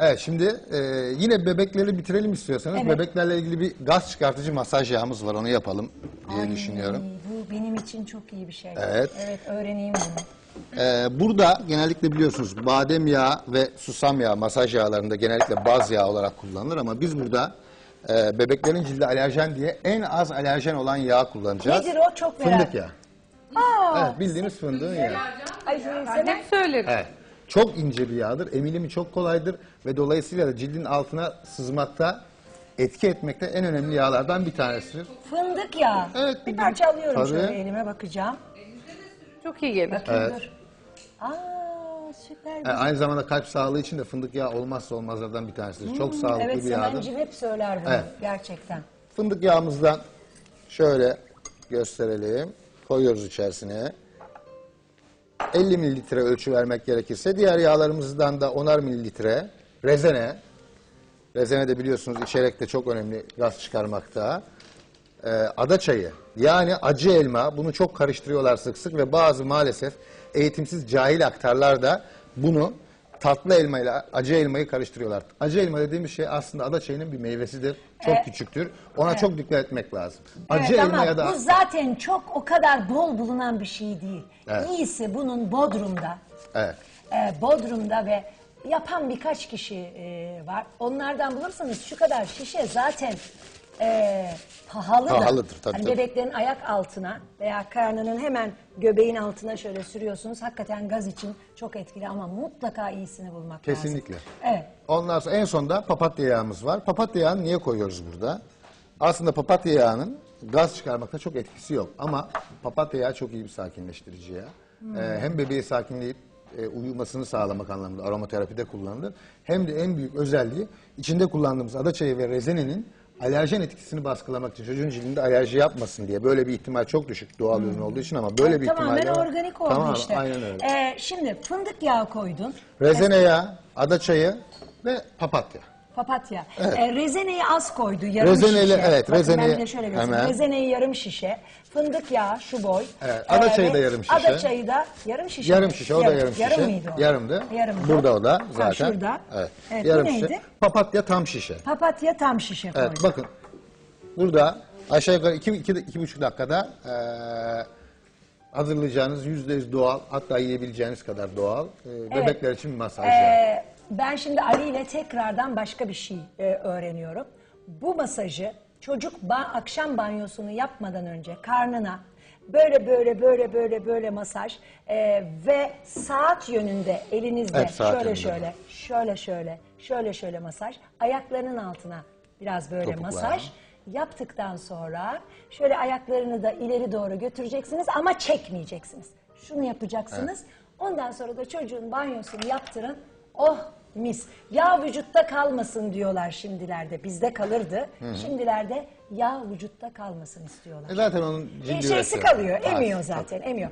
Evet şimdi e, yine bebekleri bitirelim istiyorsanız. Evet. Bebeklerle ilgili bir gaz çıkartıcı masaj yağımız var onu yapalım diye Ay, düşünüyorum. Bu benim için çok iyi bir şey. Evet. Evet öğreneyim bunu. Ee, burada genellikle biliyorsunuz badem yağı ve susam yağı masaj yağlarında genellikle baz yağı olarak kullanılır ama biz burada e, bebeklerin cildi alerjen diye en az alerjen olan yağ kullanacağız. Nedir o? Çok merak Fındık yağı. Evet bildiğiniz fındığın yağı. Ay Ben sen hep söylerim. Evet. Çok ince bir yağdır. Emilimi çok kolaydır ve dolayısıyla da cildin altına sızmakta, etki etmekte en önemli yağlardan bir tanesidir. fındık ya. Evet, Bir parça alıyorum tabii. şöyle elime bakacağım. Çok iyi gelir. Bakayım Evet. dur. Aa süper. E, aynı zamanda kalp sağlığı için de fındık yağı olmazsa olmazlardan bir tanesidir. Çok sağlıklı Hmm, evet bir yağdır. Semencim hep söyler bunu Evet. gerçekten. Fındık yağımızdan şöyle gösterelim. Koyuyoruz içerisine. 50 mililitre ölçü vermek gerekirse diğer yağlarımızdan da 10'ar mililitre rezene. Rezene de biliyorsunuz içerek de çok önemli gaz çıkarmakta. Ee, ada çayı yani acı elma bunu çok karıştırıyorlar sık sık ve bazı maalesef eğitimsiz cahil aktarlar da bunu tatlı elma ile acı elmayı karıştırıyorlar. Acı elma dediğimiz şey aslında ada çayının bir meyvesidir. Çok Evet. küçüktür. Ona çok dikkat etmek lazım. Acı evet, elma ama ya da bu zaten çok o kadar bol bulunan bir şey değil. Evet. İyisi bunun Bodrum'da, evet. e, Bodrum'da ve yapan birkaç kişi e, var. Onlardan bulursanız şu kadar şişe zaten e, pahalıdır. Pahalıdır, tabii, Hani tabii. bebeklerin ayak altına veya karnının hemen göbeğin altına şöyle sürüyorsunuz. Hakikaten gaz için çok etkili ama mutlaka iyisini bulmak lazım. Kesinlikle. Evet. Ondan sonra en sonda papatya yağımız var. Papatya yağını niye koyuyoruz burada? Aslında papatya yağının gaz çıkarmakta çok etkisi yok. Ama papatya yağı çok iyi bir sakinleştirici yağ. Ee, hem bebeği sakinleyip e, uyumasını sağlamak anlamında aromaterapide kullanılır. Hem de en büyük özelliği içinde kullandığımız adaçayı ve rezenenin alerjen etkisini baskılamak için çocuğun cildinde alerji yapmasın diye. Böyle bir ihtimal çok düşük doğal ürün olduğu için ama böyle bir Tamamen ihtimal var. organik oldu Tamam, işte. Aynen öyle. Ee, şimdi fındık yağı koydun. Rezene yağı, adaçayı ve papatya. Papatya. Ee, rezeneyi az koydu, yarım Rezeneyle- şişe. evet, Bakın rezeneyi ben de şöyle göstereyim. hemen. Rezeneyi yarım şişe, fındık yağı şu boy. Evet, ada çayı ve da yarım şişe. Ada çayı da yarım şişe. Yarım mi? şişe, o da yarım şişe. Yarım mıydı o? Yarımdı. Yarımdı. Burada o da Ha, zaten. şurada. Evet. Evet, yarım bu şişe. neydi? Papatya tam şişe. Papatya tam şişe koydu. Evet, bakın. Burada aşağı yukarı iki, iki, iki buçuk dakikada eee hazırlayacağınız yüzde yüz doğal, hatta yiyebileceğiniz kadar doğal eee, bebekler için bir masaj yağı. Ee, ben şimdi Ali ile tekrardan başka bir şey e, öğreniyorum. Bu masajı çocuk ba- akşam banyosunu yapmadan önce karnına böyle böyle böyle böyle böyle masaj e, ve saat yönünde elinizde Evet, saat şöyle yönünde. şöyle şöyle şöyle şöyle şöyle masaj ayaklarının altına biraz böyle Topuklar. masaj yaptıktan sonra şöyle ayaklarını da ileri doğru götüreceksiniz ama çekmeyeceksiniz. Şunu yapacaksınız. Ondan sonra da çocuğun banyosunu yaptırın. Oh mis. Yağ vücutta kalmasın diyorlar şimdilerde. Bizde kalırdı. Şimdilerde yağ vücutta kalmasın istiyorlar. E zaten onun cildi Şeysi kalıyor, emiyor zaten, emiyor.